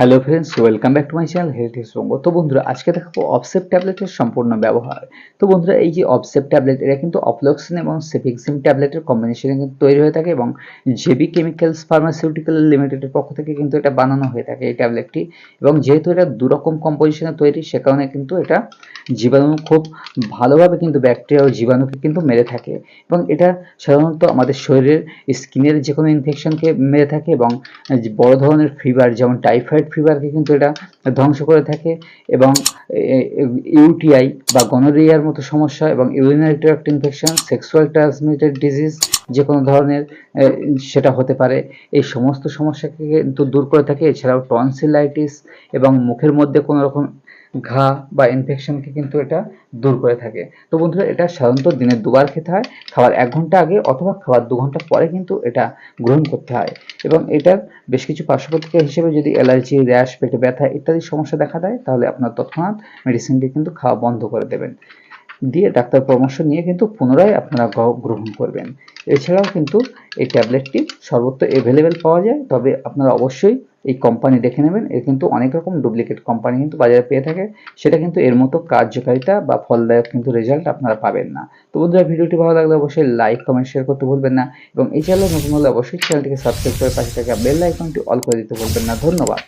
Hello friends welcome back to my channel health is Banga তো বন্ধুরা, আজকে দেখাবো অফসেপ ট্যাবলেটের সম্পূর্ণ ব্যবহার। তো বন্ধুরা, এই যে অফসেপ ট্যাবলেট এটা কিন্তু অফলক্সিন এবং সেফিক্সিম ট্যাবলেটের কম্বিনেশনে কিন্তু তৈরি হয়ে থাকে এবং জেবি কেমিক্যালস ফার্মাসিউটিক্যাল লিমিটেডের পক্ষ থেকে কিন্তু এটা বানানো হয়ে থাকে এই ট্যাবলেটটি এবং যেহেতু এটা দুরকম কম্পোজিশনে তৈরি, সে কারণে কিন্তু এটা জীবাণু খুব ভালোভাবে কিন্তু ব্যাকটেরিয়া ও জীবাণুকে কিন্তু মেরে থাকে। এবং এটা সাধারণত আমাদের শরীরের স্কিনের যে কোনো ইনফেকশনকে মেরে থাকে এবং বড় ধরনের ফিভার যেমন টাইফয়েড ফিভারকে কিন্তু এটা ধ্বংস করে থাকে এবং ইউটিআই বা গনোরিয়ার মতো সমস্যা এবং urinary tract infection, sexual transmitted disease যে কোনো ধরনের সেটা হতে পারে। এই সমস্ত সমস্যাকে কিন্তু দূর করে থাকে। এছাড়াও টনসিলাইটিস এবং মুখের মধ্যে কোনো রকম ঘা বা ইনফেকশনকে কিন্তু এটা দূর করে থাকে। তো বন্ধুরা, এটা সাধারণত দিনে দুবার খেতে হয়, খাবার এক ঘণ্টা আগে অথবা খাবার দু ঘণ্টা পরে কিন্তু এটা গ্রহণ করতে হয়। এবং এটার বেশ কিছু পার্শ্বপ্রতিক্রিয়া হিসেবে যদি অ্যালার্জি, র্যাশ, পেটে ব্যথা ইত্যাদি সমস্যা দেখা দেয়, তাহলে আপনার তৎক্ষণাৎ মেডিসিনটি কিন্তু খাওয়া বন্ধ করে দেবেন। দিয়ে ডাক্তার পরামর্শ নিয়ে কিন্তু পুনরায় আপনারা গ্রহণ করবেন। এছাড়াও কিন্তু এই ট্যাবলেটটি সর্বত্র অ্যাভেলেবেল পাওয়া যায়, তবে আপনারা অবশ্যই এই কোম্পানি দেখে নেবেন। এর কিন্তু অনেক রকম ডুপ্লিকেট কোম্পানি কিন্তু বাজারে পেয়ে থাকে সেটা কিন্তু এর মতো কার্যকারিতা বা ফলদায়ক কিন্তু রেজাল্ট আপনারা পাবেন না। তো বন্ধুরা, ভিডিওটি ভালো লাগলে অবশ্যই লাইক কমেন্ট শেয়ার করতে ভুলবেন না এবং এই চ্যানেলে নতুন হলে অবশ্যই চ্যানেলটিকে সাবস্ক্রাইব করে পাশে থাকা বেল আইকনটি অল করে দিতে ভুলবেন না। ধন্যবাদ।